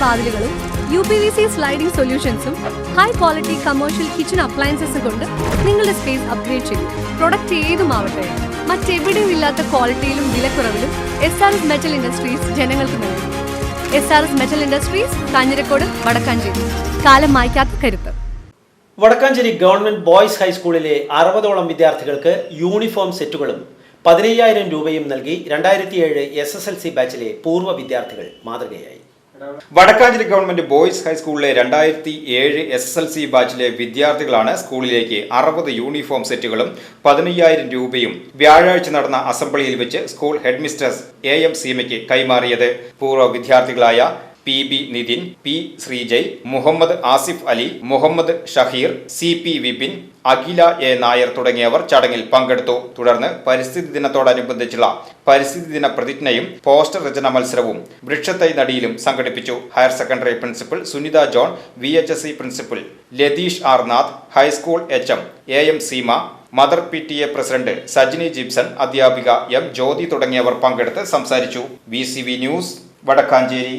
വാതിലുകളും U P V C sliding സൊല്യൂഷൻസും high quality commercial kitchen അപ്ലയൻസസും കൊണ്ട് നിങ്ങളുടെ സ്പേസ് അപ്ഗ്രേഡ് ചെയ്യും പ്രൊഡക്റ്റ് ഏതുമാവട്ടെ മറ്റെവിടെയും ഇല്ലാത്ത ക്വാളിറ്റിയിലും വിലക്കുറവിലും S R S metal industries ജനങ്ങൾക്ക് നൽകും. S R S metal industries Kanjirakode Vadakkanchery. കാലം മായ്ക്കാത്ത കരുത്ത്. വടക്കാഞ്ചേരി ഗവൺമെന്റ് ബോയ്സ് ഹൈസ്കൂളിലെ അറുപതോളം വിദ്യാർത്ഥികൾക്ക് യൂണിഫോം സെറ്റുകളും പതിനയ്യായിരം രൂപയും നൽകി രണ്ടായിരത്തിയേഴ് എസ് എസ് എൽ സി ബാച്ചിലെ പൂർവ വിദ്യാർത്ഥികൾ മാതൃകയായി. വടക്കാഞ്ചേരി ഗവൺമെന്റ് ബോയ്സ് ഹൈസ്കൂളിലെ രണ്ടായിരത്തി ഏഴ് എസ് എസ് എൽ സി ബാച്ചിലെ വിദ്യാർത്ഥികളാണ് സ്കൂളിലേക്ക് അറുപത് യൂണിഫോം സെറ്റുകളും പതിനയ്യായിരം രൂപയും വ്യാഴാഴ്ച നടന്ന അസംബ്ലിയിൽ വെച്ച് സ്കൂൾ ഹെഡ്മിസ്ട്രസ് എ എം സീമയ്ക്ക് കൈമാറിയത്. പൂർവ വിദ്യാർത്ഥികളായ P B Nithin P Sreejay Muhammad Asif Ali Muhammad Shaheer C P Vipin Akhila A Nair തുടങ്ങിയവർ ചടങ്ങിൽ പങ്കെടുത്തു. തുടർന്ന് പരിസ്ഥിതി ദിനത്തോടനുബന്ധിച്ചുള്ള പരിസ്ഥിതി ദിന പ്രതിജ്ഞയും പോസ്റ്റർ രചന മത്സരവും വൃക്ഷത്തൈ നടിയിലും സംഘടിപ്പിച്ചു. Higher secondary principal Sunitha John vice principal Latheesh R Nath high school H M A M Seema mother P T A president Sajini Gibson അധ്യാപിക എം ജ്യോതി തുടങ്ങിയവർ പങ്കെടുത്ത് സംസാരിച്ചു. V news Vadakkanchery.